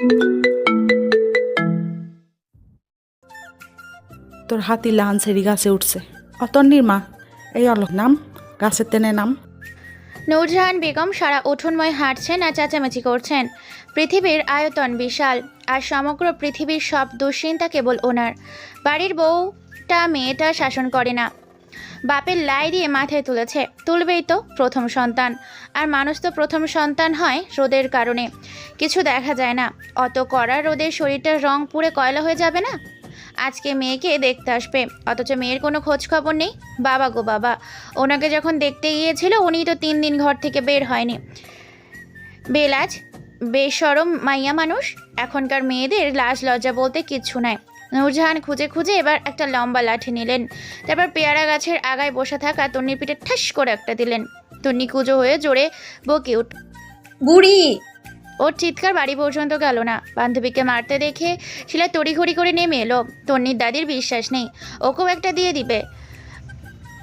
তোর হাতি লাহান সেরি গাছে উঠছে। অতন্নির মা, এই অলক নাম গাছের তেনে নাম। নূরজাহান বেগম সারা উঠোনময় হাঁটছেন আর চেঁচামেচি করছেন। পৃথিবীর আয়তন বিশাল, আর সমগ্র পৃথিবীর সব দুশ্চিন্তা কেবল ওনার। বাড়ির বউটা মেয়েটা শাসন করে না। বাপের লাই দিয়ে মাথায় তুলেছে। তুলবেই তো প্রথম সন্তান। আর মানুষ তো প্রথম সন্তান হয় রোদের কারণে। কিছু দেখা যায় না। অত কড়া রোদের শরীরটার রং পুড়ে কয়লা হয়ে যাবে না? আজকে মেয়েকে দেখতে আসবে। অথচ মেয়ের কোনো খোঁজ খবর নেই। বাবা গো বাবা। ওনাকে যখন দেখতে গিয়েছিল উনি তো তিন দিন ঘর থেকে বের হয়নি। বেলাজ বেসরম মাইয়া মানুষ। এখনকার মেয়েদের লাজ লজ্জা বলতে কিচ্ছু নাই। নূরজাহান খুঁজে খুঁজে এবার একটা লম্বা লাঠি নিলেন। তারপর পেয়ারা গাছের আগায় বসে থাকা তন্নির পিঠে ঠাস করে একটা দিলেন। তন্নি কুজো হয়ে জোরে বকে উঠ বুড়ি! ওর চিৎকার বাড়ি পর্যন্ত গেল না। বান্ধবীকে মারতে দেখে শিলা তড়িঘড়ি করে নেমে এলো। তন্নির দাদির বিশ্বাস নেই। ওকেও একটা দিয়ে দিবে।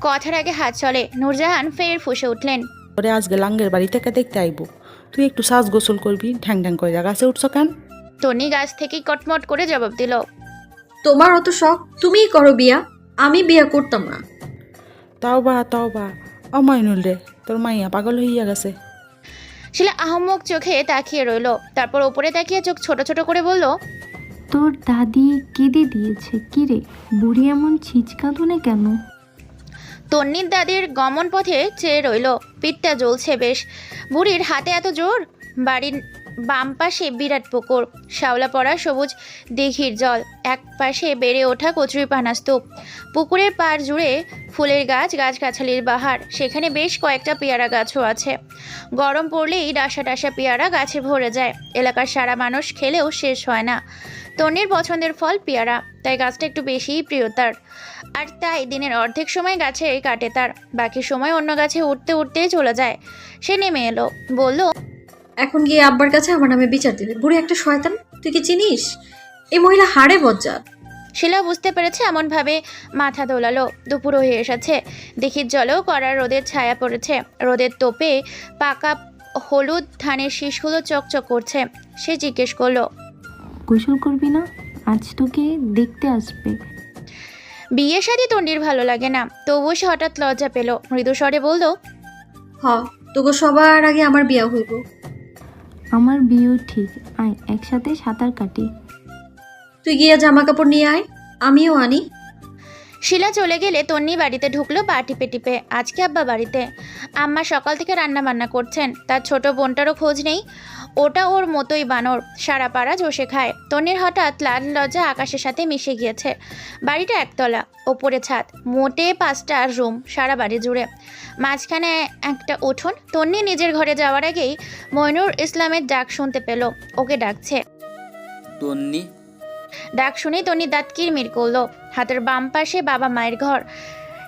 কথার আগে হাত চলে। নূরজাহান ফের ফুসে উঠলেন। ওরে আজকে লাঙ্গের বাড়ি থেকে দেখতে আইবো। তুই একটু সাজ গোসল করবি ঠ্যাং ঠ্যাং করে গাছে উঠছ কেন? তন্নি গাছ থেকেই কটমট করে জবাব দিল। তোমার অত শখ তুমিই করো বিয়া। আমি বিয়া করতাম না। তাও বা তাও বা অমায়নুল রে তোর মাইয়া পাগল হইয়া গেছে। শিলা আহম্মক চোখে তাকিয়ে রইল। তারপর ওপরে তাকিয়ে চোখ ছোট ছোট করে বলল তোর দাদি কেঁদে দিয়েছে কিরে বুড়ি এমন ছিচকাঁদনে কেন? তন্নির দাদির গমন পথে চেয়ে রইল। পিঠটা জ্বলছে বেশ। বুড়ির হাতে এত জোর বাড়ির বাম পাশে বিরাট পুকুর, শ্যাওলা পড়া সবুজ দিঘির জল, এক পাশে বেড়ে ওঠা কচুরিপানা স্তূপ। পুকুরের পাড় জুড়ে ফুলের গাছ, গাছগাছালির বাহার, সেখানে বেশ কয়েকটা পেয়ারা গাছও আছে। গরম পড়লেই ডাসা ডাসা পেয়ারা গাছে ভরে যায়। এলাকার সারা মানুষ খেলেও শেষ হয় না। তন্নির পছন্দের ফল পেয়ারা, তাই গাছটা একটু বেশিই প্রিয় তার। আর তাই দিনের অর্ধেক সময় গাছে কাটে তার, বাকি সময় অন্য গাছে উঠতে উঠতেই চলে যায়। সে নেমে এলো, বলল এখন গিয়ে আব্বার কাছে আমার নামে বিচার দিবে। বুড়ি একটা শয়তান তুই কি চিনিস? এই মহিলা হাড়ে বজ্জা শিলা বুঝতে পেরেছে এমনভাবে মাথা দোলালো। দুপুর হয়ে এসেছে। দেখির জলেও করার রোদের ছায়া পড়েছে। রোদের তোপে পাকা হলুদ ধানের শীষগুলো চকচক করছে। সে জিজ্ঞেস করল গোসল করবি না? আজ তোকে দেখতে আসবে। বিয়ে শাদি তন্ডির ভালো লাগে না। তবুও সে হঠাৎ লজ্জা পেল। মৃদু স্বরে বলল হ তোকে সবার আগে আমার বিয়া হইব। আমার বিয়েও ঠিক। আয় একসাথে সাঁতার কাটি। তুই গিয়া জামা কাপড় নিয়ে আয়। আমিও আনি। শিলা চলে গেলে তন্নি বাড়িতে ঢুকলো পা টিপে টিপে। আজকে আব্বা বাড়িতে। আম্মা সকাল থেকে রান্না বান্না করছেন। তার ছোট বোনটারও খোঁজ নেই। ওটা ওর মতোই বানর। সারা পাড়া জোশে খায়। তন্নির হঠাৎ লাল লজ্জা আকাশের সাথে মিশে গিয়েছে। বাড়িটা একতলা ওপরে ছাদ। মোটে পাঁচটা রুম সারা বাড়ি জুড়ে। মাঝখানে একটা উঠোন। তন্নি নিজের ঘরে যাওয়ার আগেই ময়নুর ইসলামের ডাক শুনতে পেল। ওকে ডাকছে। তন্নি ডাক শুনেই তনি দাঁত কিরমির করল। হাতের বাম পাশে বাবা মায়ের ঘর।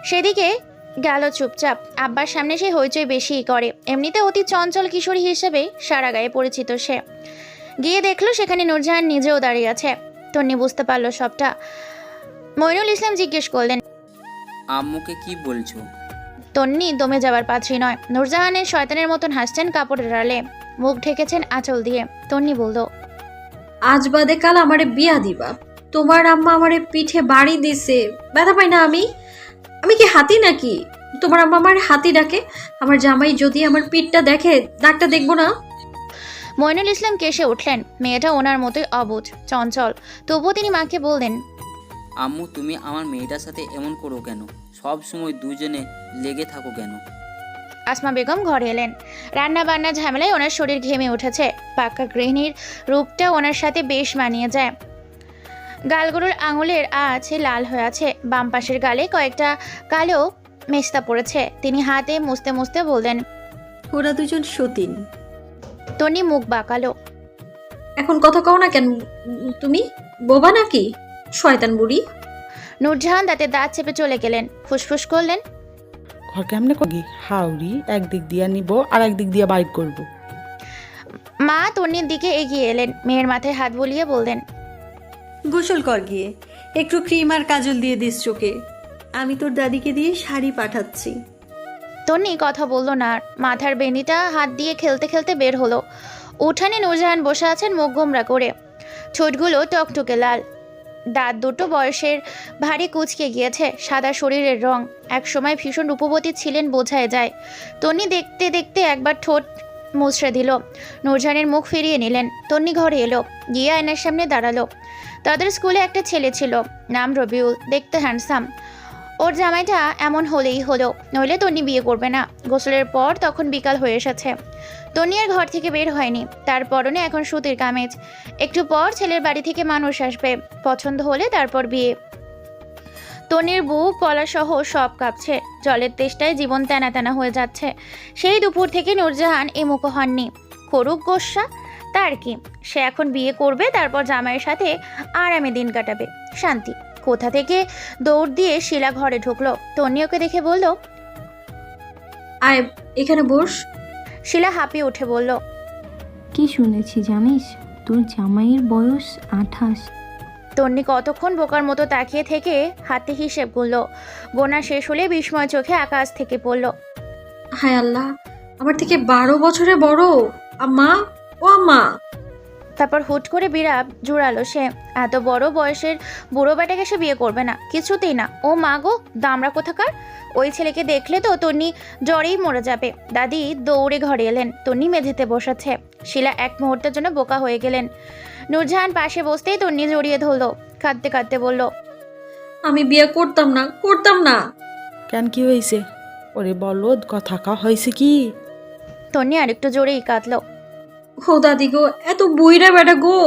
সেদিকে গেল চুপচাপ। আব্বার সামনে সে হইচই বেশিই করে। এমনিতে অতি চঞ্চল কিশোরী হিসেবে সারা গায়ে পরিচিত সে। গিয়ে দেখল সেখানে নূরজাহান নিজেও দাঁড়িয়ে আছে। তন্নি বুঝতে পারল সবটা। মইনুল ইসলাম জিজ্ঞেস করলেন আম্মুকে কি বলছো? তন্নি দমে যাবার পাত্রী নয়। নূরজাহানের শয়তানের মতন হাসছেন কাপড়ের আড়ালে। মুখ ঢেকেছেন আঁচল দিয়ে। তন্নি বলল আজ বাদে কাল আমারে বিয়া দিবা। তোমার আম্মা আমারে পিঠে বাড়ি দিছে। ব্যথা পাই না আমি? আমি কি হাতি নাকি? তোমার আম্মা আমার হাতি ডাকে। আমার জামাই যদি আমার পিঠটা দেখে ডাকটা দেখব না? মইনুল ইসলাম কেসে উঠলেন। মেয়েটা ওনার মতোই অবুঝ চঞ্চল। তবুও তিনি মাকে বললেন আম্মু তুমি আমার মেয়েটার সাথে এমন করো কেন? সব সময় দুজনে লেগে থাকো কেন? আসমা বেগম ঘরে এলেন। রান্না বান্না ঝামেলায় ওনার শরীর ঘেমে উঠেছে। পাক্কা গৃহিণীর রূপটা ওনার সাথে বেশ মানিয়ে যায়। গালগরুর আঙুলের আছে লাল হয়ে আছে। বাম পাশের গালে কয়েকটা কালো মেস্তা পড়েছে। তিনি হাতে মুছতে মুছতে বললেন ওরা দুজন সতীন। তনি মুখ বাঁকালো। এখন কথা কও না কেন তুমি? বোবা নাকি? শয়তান বুড়ি। নূরজাহান দাঁতে দাঁত চেপে চলে গেলেন। ফুসফুস করলেন ঘর কেমনে করি হাউরি একদিক দিয়া নিব আর একদিক দিয়া বাইক করব। মা তন্নির দিকে এগিয়ে এলেন। মেয়ের মাথায় হাত বুলিয়ে বললেন গোসল কর গিয়ে। একটু ক্রিম আর কাজল দিয়ে দিস চোখে। আমি তোর দাদিকে দিয়ে শাড়ি পাঠাচ্ছি। তন্নি কথা বলল না। মাথার বেনিটা হাত দিয়ে খেলতে খেলতে বের হলো। উঠানে নূরজাহান বসে আছেন মুখ গোমরা করে। ঠোঁটগুলো টকটকে লাল। দাঁত দুটো বয়সের ভারী কুচকে গিয়েছে, সাদা শরীরের রং। একসময় ভীষণ রূপবতী ছিলেন বোঝায় যায়। তন্নি দেখতে দেখতে একবার ঠোঁট মুচড়ে দিল। নূরজাহানের মুখ ফিরিয়ে নিলেন। তন্নি ঘরে এলো, গিয়ে আয়নার সামনে দাঁড়াল। তাদের স্কুলে একটা ছেলে ছিল, নাম রবিউল, দেখতে হ্যান্ডসাম ওর জামাইটা এমন হলেই হলো, নইলে তন্নি বিয়ে করবে না। গোসলের পর তখন বিকাল হয়ে এসেছে। তন্নি আর ঘর থেকে বের হয়নি, তার পরনে এখন সুতির কামেজ। একটু পর ছেলের বাড়ি থেকে মানুষ আসবে, পছন্দ হলে তারপর বিয়ে। তনির বুক পলাসহ সব কাঁপছে, জলের তেষ্টায় জীবন তেনা তেনা হয়ে যাচ্ছে। সেই দুপুর থেকে নূরজাহান এমুখো হননি। করুক গোস্বা তার কি? সে এখন বিয়ে করবে তারপর জামাইয়ের সাথে আরামে দিন কাটাবে। শান্তি কোথা থেকে দৌড় দিয়ে শিলা ঘরে ঢুকলো? তন্নি ওকে দেখে বলল আয় এখানে বস। শিলা হাঁপিয়ে উঠে বলল কি শুনেছি জানিস? তোর জামাইয়ের বয়স আঠাশ। তন্নি কতক্ষণ বোকার মতো তাকিয়ে থেকে হাতে হিসেব করল। গোনা শেষ হলে বিস্ময় চোখে আকাশ থেকে পড়ল। হায় আল্লাহ আমার থেকে বারো বছরে বড়। আম্মা ও আম্মা তারপর হুট করে বিরাপ জুড়ালো সে এত বড় বয়সের বুড়ো বেটাকে সে বিয়ে করবে না কিছুতেই না। ও মা গো দামড়া কোথাকার? ওই ছেলেকে দেখলে তো তন্নি জ্বরেই মরে যাবে। দাদি দৌড়ে ঘরে এলেন তন্নি মেঝেতে বসাচ্ছে শিলা এক মুহূর্তের জন্য বোকা হয়ে গেলেন। নূরজাহান পাশে বসতেই তন্নি জড়িয়ে ধরলো কাঁদতে কাঁদতে বলল আমি বিয়ে করতাম না করতাম না। কেন কি হয়েছে? ওরে বলদ কথা কা হয়েছে কি? তন্নি আরেকটু জোরেই কাঁদলো। ও দাদি গো এত বুইরা বেটা গো।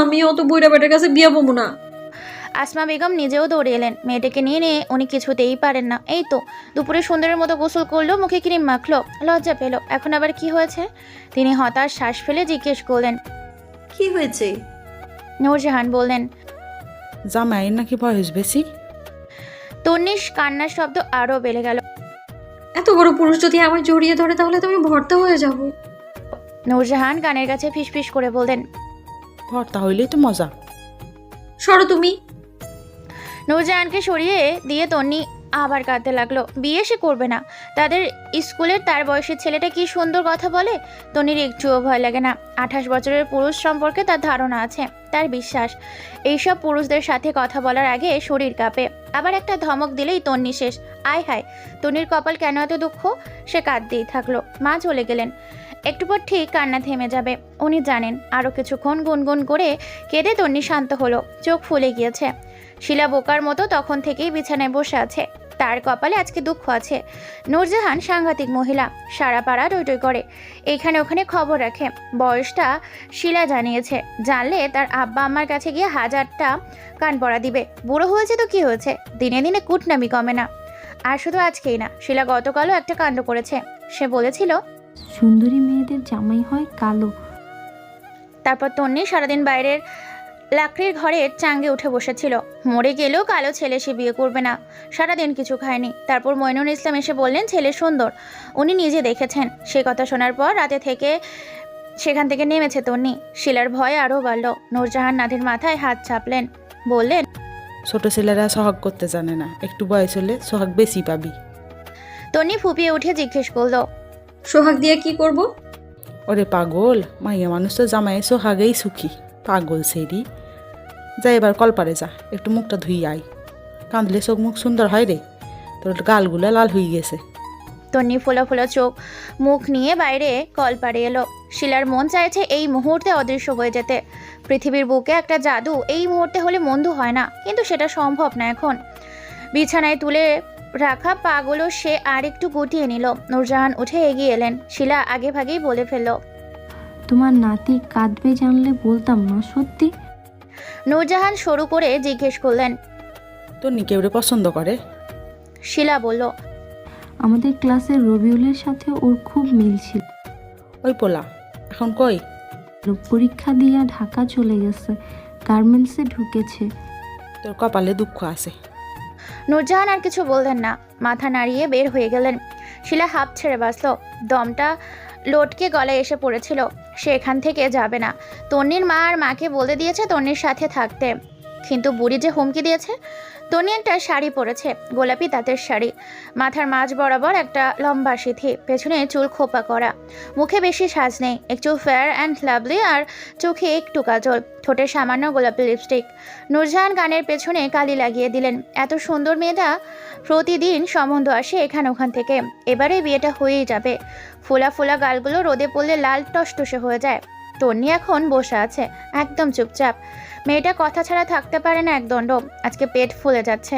আমি অত বুইরা বেটার কাছে বিয়ে পাবো না। আসমা বেগম নিজেও দৌড়ে এলেন। মেয়েটাকে নিয়ে নিয়ে উনি কিছুতেই পারেন না। এই তো দুপুরে সুন্দরের মতো গোসল করল মুখে ক্রিম মাখলো লজ্জা পেল। এখন আবার কি হয়েছে? তিনি হতাশ শ্বাস ফেলে জিজ্ঞেস করলেন কি হয়েছে? নূরজাহান বললেন জামাইয়ের নাকি বয়স বেশি? তন্নিশ কান্নার শব্দ আরও বেড়ে গেল। এত বড় পুরুষ যদি আমায় জড়িয়ে ধরে তাহলে তো আমি ভর্তা হয়ে যাব। নূরজাহান কানের কাছে ফিসফিস করে বললেন ভর্তা হইলেই তো মজা। সরো তুমি। নূরজাহানকে সরিয়ে দিয়ে তন্নি আবার কাঁদতে লাগল। বিয়ে সে করবে না। তাদের স্কুলের তার বয়সের ছেলেটা কি সুন্দর কথা বলে? তনির একটুও ভয় লাগে না। আঠাশ বছরের পুরুষ সম্পর্কে তার ধারণা আছে তার বিশ্বাস। এইসব পুরুষদের সাথে কথা বলার আগে শরীর কাঁপে। আবার একটা ধমক দিলেই তন্নি শেষ। আয় হায় তনির কপাল কেন এত দুঃখ? সে কাঁদতেই থাকল। মা চলে গেলেন। একটু পর ঠিক কান্না থেমে যাবে। উনি জানেন আরও কিছুক্ষণ গুনগুন করে কেঁদে তন্নি শান্ত হলো, চোখ ফুলে গিয়েছে। শিলা বোকার মতো তখন থেকেই বিছানায় বসে আছে। তার কপালে আজকে দুঃখ আছে। নূরজাহান সাংঘাতিক মহিলা, সারা পাড়া টই করে। এইখানে ওখানে খবর রাখে। বয়সটা শিলা জানিয়েছে। জানলে তার আব্বা আমার কাছে গিয়ে হাজারটা কান পড়া দিবে। বুড়ো হয়েছে তো কি হয়েছে? দিনে দিনে কুটনামি কমে না। আর শুধু আজকেই না, শিলা গতকালও একটা কাণ্ড করেছে। সে বলেছিল সুন্দরী মেয়েদের জামাই হয় কালো। তারপর তন্নি সারাদিন বাইরের লাকড়ির ঘরে চাঙ্গে উঠে বসেছিল। মরে গেলেও কালো ছেলে সে বিয়ে করবে না। সারাদিন কিছু খায়নি। তারপর মইনুল ইসলাম এসে বললেন ছেলে সুন্দর। উনি নিজে দেখেছেন। সে কথা শোনার পর রাতে থেকে সেখান থেকে নেমেছে তন্নি। শিলার ভয় আরও বাড়ল। নূরজাহান নাথের মাথায় হাত চাপলেন। বললেন ছোট ছেলেরা সোহাগ করতে জানে না। একটু বয়স হলে সোহাগ বেশি পাবি। তন্নি ফুপিয়ে উঠে জিজ্ঞেস করল সোহাগ দিয়ে কি করব? ওরে পাগল মাইয়া মানুষ তো জামাইয়ে সোহাগেই সুখী। পাগল সেরি যা এবার কলপারে যা একটু মুখটা ধুই আয়। কাঁদলে চোখ মুখ সুন্দর হয় রে। তোর গালগুলো লাল হয়ে গেছে। তন্নি ফোলা ফোলা চোখ মুখ নিয়ে বাইরে কল পাড়ে এলো। শিলার মন চাইছে এই মুহূর্তে অদৃশ্য হয়ে যেতে। পৃথিবীর বুকে একটা জাদু এই মুহূর্তে হলে মন্দ হয় না কিন্তু সেটা সম্ভব না এখন। বিছানায় তুলে রাখা পাগুলো সে আর একটু গুটিয়ে নিল। নূরজাহান উঠে এগিয়ে এলেন। শিলা আগে ভাগেই বলে ফেলল তোমার নাতি কাঁদবে জানলে বলতাম না সত্যি? নূরজাহান শুরু করে জিজ্ঞেস করলেন তোর নি কেউ রে পছন্দ করে? শিলা বলল আমাদের ক্লাসের রবিউলের সাথে ওর খুব মিল ছিল। ওই পোলা এখন কই? পরীক্ষা দিয়া ঢাকা চলে গেছে গার্মেন্টসে ঢুকেছে। তোর কপালে দুঃখ আছে। নূরজাহান আর কিছু বললেন না। মাথা নাড়িয়ে বের হয়ে গেলেন। শিলা হাফ ছেড়ে বাঁচল। দমটা লোটকে গলায় এসে পড়েছিল। সে এখান থেকে যাবে না। তন্নির মা আর মাকে বলে দিয়েছে তন্নির সাথে থাকতে। কিন্তু বুড়ি যে হুমকি দিয়েছে তনি একটা শাড়ি পরেছে, গোলাপি তাঁতের শাড়ি। মাথার মাঝ বরাবর একটা লম্বা সিথি, পেছনে চুল খোপা করা। মুখে বেশি সাজ নেই, একটু ফেয়ার অ্যান্ড লাভলি আর চোখে একটু কাজল। ঠোঁটে সামান্য গোলাপি লিপস্টিক নুরজাহান গানের পেছনে কালি লাগিয়ে দিলেন, এত সুন্দর মেয়েটা, প্রতিদিন সম্বন্ধ আসে এখান ওখান থেকে। এবারে বিয়েটা হয়েই যাবে। ফোলা ফোলা গালগুলো রোদে পড়লে লাল টসটসে হয়ে যায়। তন্নি এখন বসে আছে, একদম চুপচাপ। মেয়েটা কথা ছাড়া থাকতে পারে না একদণ্ড আজকে পেট ফুলে যাচ্ছে।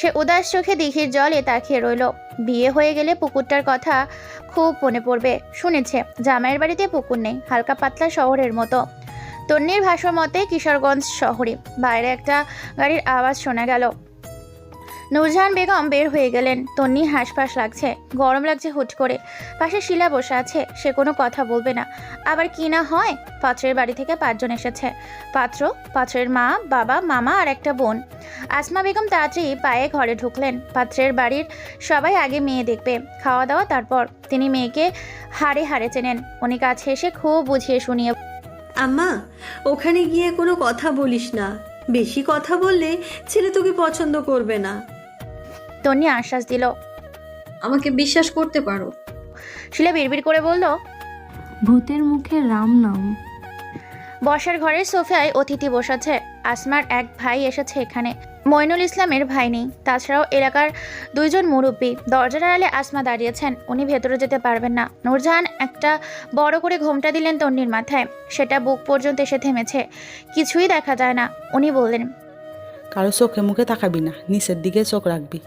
সে উদাস চোখে দিঘির জলে তাকিয়ে রইল। বিয়ে হয়ে গেলে পুকুরটার কথা খুব মনে পড়বে, শুনেছে, জামাইয়ের বাড়িতে পুকুর নেই, হালকা পাতলা শহরের মতো। তন্নির ভাষার মতে কিশোরগঞ্জ শহরে, বাইরে একটা গাড়ির আওয়াজ শোনা গেল। নূরজাহান বেগম বের হয়ে গেলেন। তন্নি হাঁসফাঁস লাগছে, গরম লাগছে হুট করে। পাশে শিলা বসে আছে, সে কোনো কথা বলবে না। আবার কি না হয়? পাত্রের বাড়ি থেকে পাঁচজন এসেছে। পাত্র, পাত্রের মা, বাবা, মামা আর একটা বোন। আসমা বেগম তাড়াতাড়ি পায়ে ঘরে ঢুকলেন। পাত্রের বাড়ির সবাই আগে মেয়ে দেখবে খাওয়া দাওয়া তারপর। তিনি মেয়েকে হাড়ে হাড়ে চেনেন। উনি কাছে এসে খুব বুঝিয়ে শুনিয়ে আম্মা, ওখানে গিয়ে কোনো কথা বলিস না। বেশি কথা বললে ছেলে তোকে পছন্দ করবে না। তন্নি আশ্বাস দিল আমাকে বিশ্বাস করতে পারো। শিলা বিড়বিড় করে বলল ভূতের মুখে রাম নাম। বসার ঘরের সোফায় অতিথি বসাছে আসমার এক ভাই এসেছে এখানে। মইনুল ইসলামের ভাই নেই তাছাড়াও এলাকার দুইজন মুরব্বী। দরজার আড়ালে আসমা দাঁড়িয়েছেন উনি ভেতরে যেতে পারবেন না। নূরজাহান একটা বড় করে ঘোমটা দিলেন তন্নির মাথায় সেটা বুক পর্যন্ত এসে থেমেছে। কিছুই দেখা যায় না উনি বললেন কারও চোখে মুখে তাকাবি না নিচের দিকে চোখ রাখবি।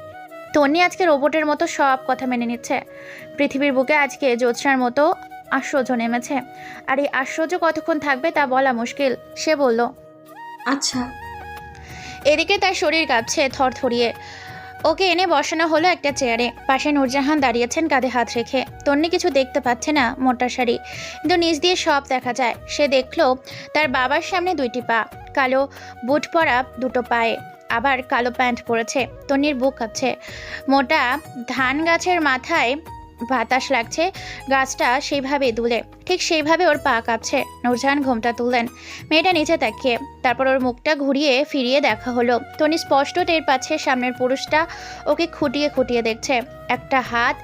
তন্নি আজকে রোবটের মতো সব কথা মেনে নিচ্ছে। পৃথিবীর বুকে আজকে জ্যোৎস্নার মতো আশ্চর্য নেমেছে। আর এই আশ্চর্য কতক্ষণ থাকবে তা বলা মুশকিল সে বলল। আচ্ছা। এদিকে তার শরীর কাঁপছে থরথরিয়ে। ওকে এনে বসানো হলো একটা চেয়ারে। পাশে নূরজাহান দাঁড়িয়েছেন কাঁধে হাত রেখে। তন্নি কিছু দেখতে পাচ্ছে না মোটা শাড়ি কিন্তু নিচ দিয়ে সব দেখা যায়। সে দেখল তার বাবার সামনে দুইটি পা কালো বুট পরা দুটো পায়ে। আবার কালো প্যান্ট পরেছে। তন্নির বুক কাঁপছে। মোটা ধান গাছের মাথায় বাতাস লাগছে। গাছটা সেইভাবে দুলে। ঠিক সেইভাবে ওর পা কাঁপছে। নূরজাহান ঘোমটা তুললেন। মেয়েটা নিচে তাকিয়ে। তারপর ওর মুখটা ঘুরিয়ে ফিরিয়ে দেখা হলো। টনি স্পষ্ট টের পাচ্ছে সামনের পুরুষটা ওকে খুঁটিয়ে খুঁটিয়ে দেখছে। একটা হাত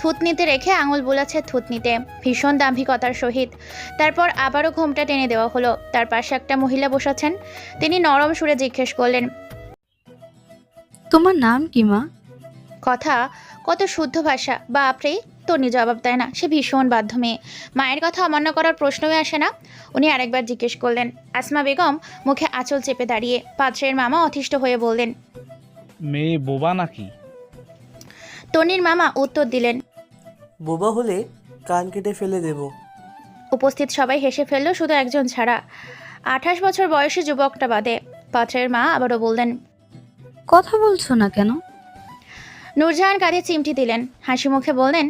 থুতনিতে রেখে আঙুল বোলাচ্ছে থুতনিতে। ভীষণ দাম্ভিকতার সহিত। তারপর আবারও ঘোমটা টেনে দেওয়া হলো। তার পাশে একটা মহিলা বসাছেন। তিনি নরম সুরে জিজ্ঞেস করলেন তোমার নাম কি মা? কথা কত শুদ্ধ ভাষা। বাপরে তনি জবাব দেয় না। সে ভীষণ বাধ্য মেয়ে। মায়ের কথা অমান্য করার প্রশ্নই আসে না। উনি আরেকবার জিজ্ঞেস করলেন আসমা বেগম মুখে আঁচল চেপে দাঁড়িয়ে পাত্রের মামা অতিষ্ঠ হয়ে বললেন মেয়ে বোবা নাকি? তনির মামা উত্তর দিলেন বোবা হলে কান কেটে ফেলে দেব। উপস্থিত সবাই হেসে ফেলল শুধু একজন ছাড়া। আঠাশ বছর বয়সী যুবকটা বাদে। পাত্রের মা আবারও বললেন কথা বলছো না কেন? নূরজাহান কাঁধে চিমটি দিলেন। হাসি মুখে বললেন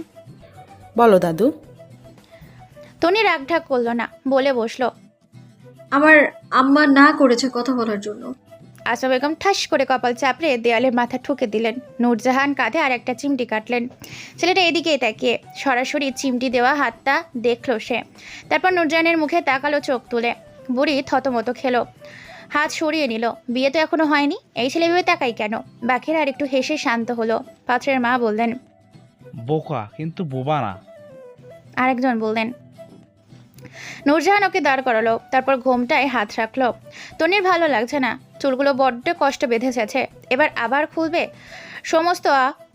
বলো দাদু। তনি রাগঢাক করল না বলে বসল। আমার আম্মা না করেছে কথা বলার জন্য। আশা বেগম ঠাস করে কপাল চাপড়ে দেয়ালের মাথা ঠুকে দিলেন। নূরজাহান কাঁধে আর একটা চিমটি কাটলেন। ছেলেটা এদিকেই তাকিয়ে সরাসরি চিমটি দেওয়া হাতটা দেখল সে। তারপর নূরজাহানের মুখে তাকালো চোখ তুলে। বুড়ি থতমতো খেলো। হাত সরিয়ে নিল। বিয়ে তো এখনও হয়নি। এই ছেলে ভেবে তাকাই কেন? বাকিরা আর একটু হেসে শান্ত হলো। পাত্রের মা বললেন বোকা কিন্তু বোবা না। আরেকজন বললেন নূরজাহান ওকে দাঁড় করালো তারপর ঘোমটায় হাত রাখল। তনির ভালো লাগছে না। চুলগুলো বড্ড কষ্ট বেঁধেছে। এবার আবার খুলবে? সমস্ত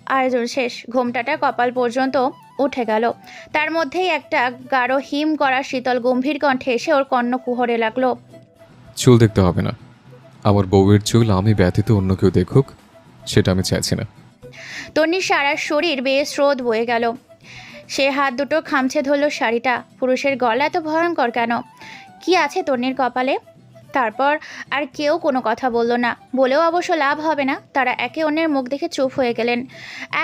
আয়োজন শেষ। ঘোমটাটা কপাল পর্যন্ত উঠে গেল। তার মধ্যেই একটা গাঢ় হিম করা শীতল গম্ভীর কণ্ঠে এসে ওর কর্ণ কুহরে লাগল। চুল দেখতে হবে না। আমার বউয়ের চুল আমি ব্যতীত অন্য কেউ দেখুক, সেটা আমি চাইছি না। তন্নির সারা শরীর বেয়ে স্রোত বয়ে গেল। সে হাত দুটো খামছে ধরল শাড়িটা। পুরুষের গলা এত ভয়ঙ্কর কেন? কি আছে তন্নির কপালে? তারপর আর কেউ কোনো কথা বলল না। বলেও অবশ্য লাভ হবে না। তারা একে অন্যের মুখ দেখে চুপ হয়ে গেলেন।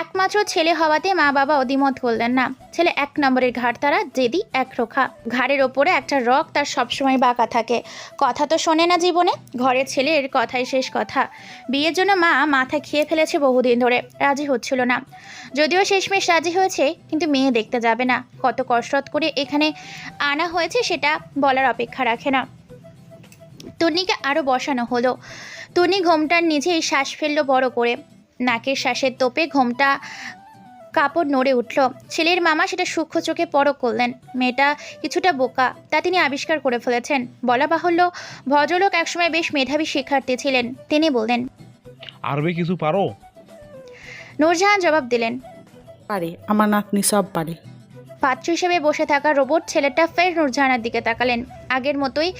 একমাত্র ছেলে হওয়াতে মা বাবা অদিমত করলেন না, ছেলে এক নম্বরের ঘাট তারা, জেদি এক রোখা। ঘাড়ের ওপরে একটা রক তার সবসময় বাঁকা থাকে। কথা তো শোনে না জীবনে, ঘরের ছেলের কথাই শেষ কথা। বিয়ের জন্য মা মাথা খেয়ে ফেলেছে বহুদিন ধরে, রাজি হচ্ছিল না। যদিও শেষমেশ রাজি হয়েছে, কিন্তু মেয়ে দেখতে যাবে না। কত কসরত করে এখানে আনা হয়েছে সেটা বলার অপেক্ষা রাখে না। তন্নিকে আরও বসানো হলো। টুনি ঘোমটার নিচেই শ্বাস ফেলল বড় করে। নাকের শ্বাসের তোপে ঘোমটা কাপড় নড়ে উঠল। ছেলের মামা সেটা সূক্ষ্ম চোখে পরক করলেন। মেয়েটা কিছুটা বোকা তা তিনি আবিষ্কার করে ফেলেছেন। বলা বাহুল্য ভদ্রলোক একসময় বেশ মেধাবী শিক্ষার্থী ছিলেন। তিনি বললেন আরবে কিছু পারো? নূরজাহান জবাব দিলেন পারে আমার নাতনি সব পারে। পাত্র হিসেবে বসে থাকা রোবট ছেলেটা ফের নূরজাহানের দিকে তাকালেন। আগের মতোই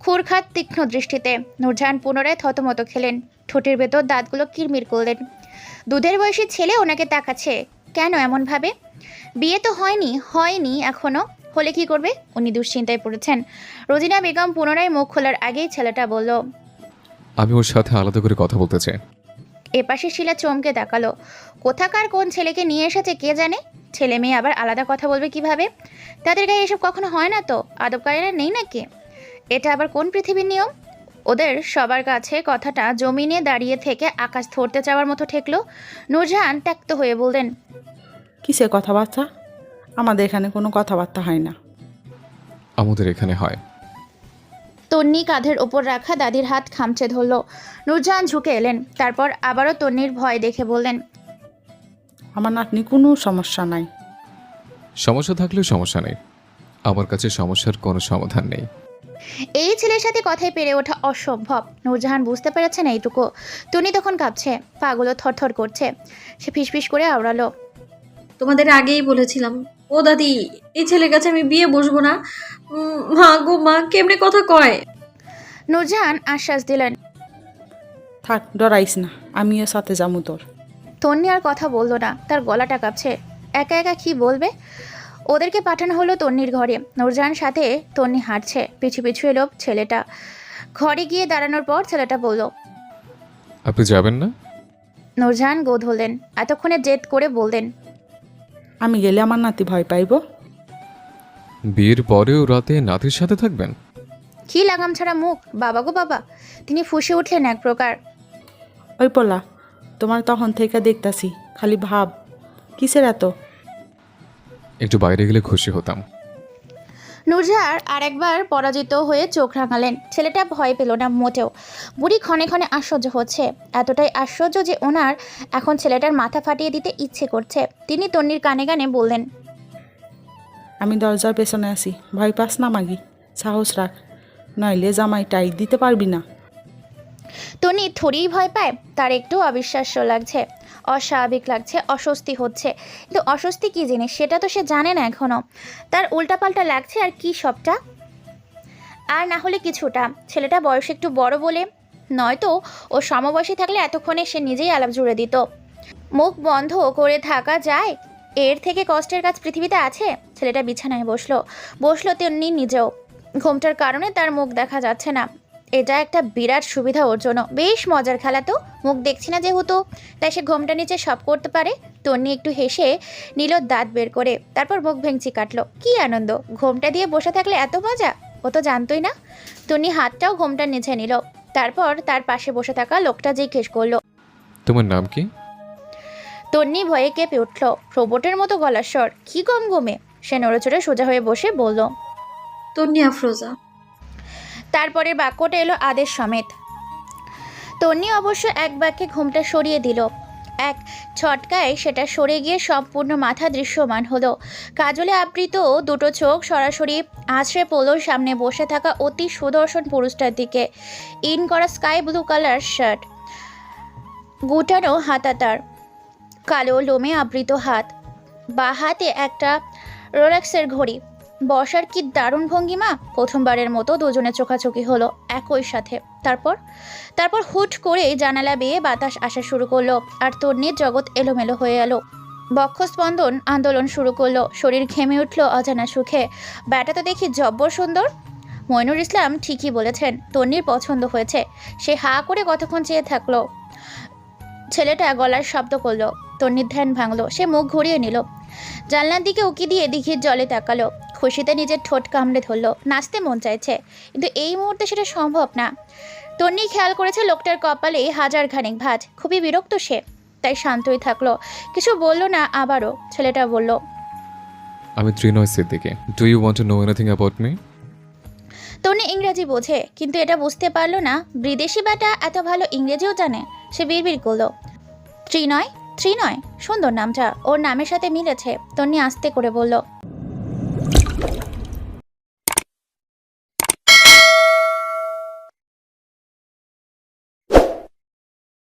খুরখাত তীক্ষ্ণ দৃষ্টিতে নূরজাহান পুনরায় থতমত খেলেন। ঠোঁটের ভেতর দাঁতগুলো কিরমির করলেন। দুধের বয়সী ছেলে ওনাকে তাকাচ্ছে। কেন এমনভাবে? বিয়ে তো হয়নি হয়নি এখনও। হলে কি করবে? উনি দুশ্চিন্তায় পড়েছেন। রোজিনা বেগম পুনরায় মুখ খোলার আগেই ছেলেটা বলল আমি ওর সাথে আলাদা করে কথা বলতে চাই। এপাশে শিলা চমকে তাকালো। কোথাকার কোন ছেলেকে নিয়ে এসেছে কে জানে? ছেলে মেয়ে আবার আলাদা কথা বলবে কীভাবে? তাদের গায়ে এসব কখনো হয় না তো? আদব কায়রা নেই নাকি? এটা আবার কোন পৃথিবীর নিয়ম? ওদের সবার কাছে কথাটা জমিনে দাঁড়িয়ে থেকে আকাশ ধরতে চাওয়ার মতো ঠেকলো। নূরজাহান ত্যক্ত হয়ে বললেন কিসে কথাবার্তা? আমাদের এখানে কোনো কথাবার্তা হয় না। আমাদের এখানে হয়। তন্নি কাঁধের ওপর রাখা দাদির হাত খামচে ধরল। নূরজাহান ঝুঁকে এলেন তারপর আবারও তন্নির ভয় দেখে বললেন আমার নাতনি কোনো সমস্যা নাই। সমস্যা থাকলেও সমস্যা নেই। আমার কাছে সমস্যার কোনো সমাধান নেই। এই ছেলের সাথে কথায় পেরে ওঠা অসম্ভব। নূরজাহান বুঝতে পেরেছেন এইটুকু। টুনি তখন কাঁপছে পাগুলো থরথর করছে। সে ফিসফিস করে আওড়ালো। তোমাদের আগেই বলেছিলাম ও দাদি এই ছেলের কাছে আমি বিয়ে বসবো না। উম, মা গো মা কেমনে কথা কয়? নূরজাহান আশ্বাস দিলেন। থাক ডরাইস না আমিও সাথে যাব তোর। তন্নি আর কথা বলল না। তার গলাটা কাঁপছে। একা একা কি বলবে? ওদেরকে পাঠানো হলো তন্নির ঘরে। নূরজাহান সাথে তন্নি হাঁটছে। পিছু পিছু এলো ছেলেটা। ঘরে গিয়ে দাঁড়ানোর পর ছেলেটা বলল আপনি যাবেন না? নূরজাহান গোধ হলেন। এতক্ষণে জেদ করে বললেন আমি গেলে আমার নাতি ভয় পাইব। বিয়ের পরেও রাতে নাতির সাথে থাকবেন? কি লাগাম ছাড়া মুখ? বাবা গো বাবা। তিনি ফুসে উঠলেন এক প্রকার। ওই পোলা তোমার তখন থেকে দেখতাছি খালি ভাব। কিসের এত? একটু বাইরে গেলে খুশি হতাম। নুরজাহার আর একবার পরাজিত হয়ে চোখ রাঙালেন। ছেলেটা ভয় পেল না মোটেও। বুড়ি ক্ষণে ক্ষণে আশ্চর্য হচ্ছে। এতটাই আশ্চর্য যে ওনার এখন ছেলেটার মাথা ফাটিয়ে দিতে ইচ্ছে করছে। তিনি তন্নির কানে কানে বললেন আমি দরজার পেছনে আছি ভয় পাস না মাগি সাহস রাখ। নইলে জামাই টাইট দিতে পারবি না। তনি থরিই ভয় পায়, তার একটু অবিশ্বাস্য লাগছে। অস্বাভাবিক লাগছে, অস্বস্তি হচ্ছে। কিন্তু অস্বস্তি কী জিনিস, সেটা তো সে জানে না এখনও তার উল্টাপাল্টা লাগছে আর কি সবটা? আর না হলে কিছুটা। ছেলেটা বয়স একটু বড় বলে নয়তো ও সমবয়সী থাকলে এতক্ষণে সে নিজেই আলাপ জুড়ে দিত। মুখ বন্ধ করে থাকা যায়? এর থেকে কষ্টের কাজ পৃথিবীতে আছে? ছেলেটা বিছানায় বসল। বসল তেমনি নিজেও। ঘুমটার কারণে তার মুখ দেখা যাচ্ছে না। এটা একটা বিরাট সুবিধা ওর জন্য। বেশ মজার খেলা তো। মুখ দেখছি না যেহেতু। তাই সে ঘোমটা নিচে সব করতে পারে। তন্নি একটু হেসে নিল দাঁত বের করে। তারপর মুখ ভেঙচি কাটলো। কি আনন্দ! ঘোমটা দিয়ে বসে থাকলে এত মজা? ও তো জানতোই না। তন্নি হাতটাও ঘোমটার নিচে নিল। তারপর তার পাশে বসে থাকা লোকটা জিজ্ঞেস করল তোমার নাম কি? তন্নি ভয়ে কেঁপে উঠল। রোবটের মতো গলার স্বর। কি গম গমে সে নড়েচড়ে সোজা হয়ে বসে বলল তন্নি আফরোজা। তারপরে বাক্যটা এলো আদেশ সমেত। তন্নি অবশ্য এক বাক্যে ঘুমটা সরিয়ে দিল। এক ছটকায় সেটা সরে গিয়ে সম্পূর্ণ মাথা দৃশ্যমান হলো। কাজলে আবৃত দুটো চোখ সরাসরি আছড়ে পড়ল সামনে বসে থাকা অতি সুদর্শন পুরুষটার দিকে। ইন করা স্কাই ব্লু কালার শার্ট। গুটানো হাতা তার কালো লোমে আবৃত হাত। বা হাতে একটা রোলেক্সের ঘড়ি। বসার কি দারুণ ভঙ্গিমা? প্রথমবারের মতো দুজনে চোখাচোখি হলো একই সাথে। তারপর? তারপর হুট করে জানালা বেয়ে বাতাস আসা শুরু করল আর তন্নির জগৎ এলোমেলো হয়ে এলো। বক্ষস্পন্দন আন্দোলন শুরু করল, শরীর ঘেমে উঠল অজানা সুখে। ব্যাটা তো দেখি জব্বর সুন্দর। মইনুর ইসলাম ঠিকই বলেছেন তন্নির পছন্দ হয়েছে। সে হা করে কতক্ষণ চেয়ে থাকল। ছেলেটা গলার শব্দ করল তন্নির ধ্যান ভাঙলো। সে মুখ ঘুরিয়ে নিল। জানলার দিকে উকি দিয়ে দিঘির জলে তাকালো। খুশিতে নিজের ঠোঁট কামড়ে ধরলো। নাচতে মন চাইছে কিন্তু এই মুহূর্তে সেটা সম্ভব না। তন্নি খেয়াল করেছে লোকটার কপালে হাজার খানিক ভাঁজ। খুবই বিরক্ত সে। তাই শান্তই থাকল। কিছু বলল না আবারও ছেলেটা বলল আমি Trinoy Siddiqui. Do you want to know anything about me Toni ইংরেজি বোঝে কিন্তু এটা বুঝতে পারল না। বিদেশি বেটা এত ভালো ইংরেজিও জানে। সে বিড়বিড় করল। ত্রিনয় ত্রিনয় সুন্দর নামটা। ওর নামের সাথে মিলেছে। তন্নি আস্তে করে বলল